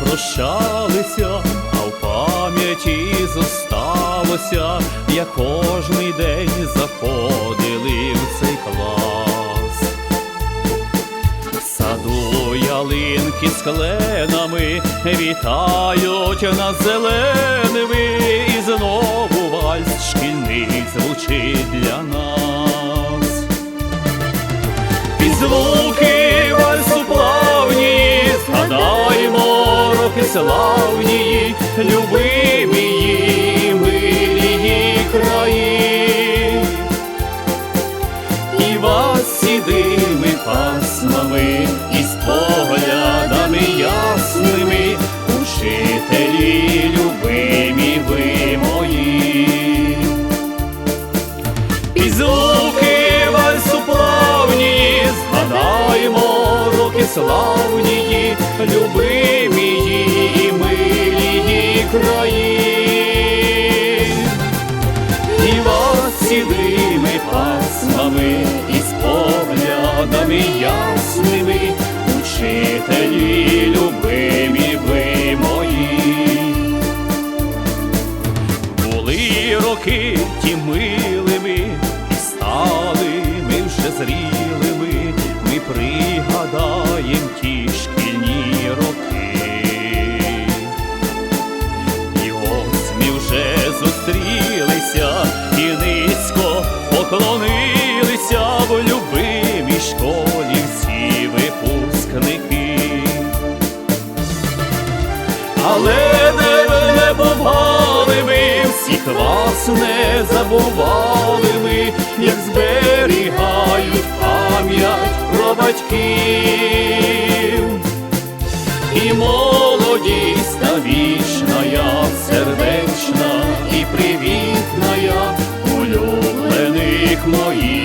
прощалися, а в пам'яті зосталося, як кожний день заходили в цей клас. Саду ялинки з кленами вітають нас зеленими, і знову вальс шкільний звучить для нас. Згадаємо роки славні, любимі, краї. І вас сідими пасмами, і з поглядами ясними, учителі, любимі ви мої. І звуки вальсу плавні, згадаємо роки славні, любимі І вас сідими пасмами, і з поглядами ясними, учителі, любимі ви мої. Були роки ті милими, і стали ми вже зрілими, всіх вас не забували ми, як зберігають пам'ять про батьків, і молодість навічна, я, сердечна і привітна, улюблених моїх.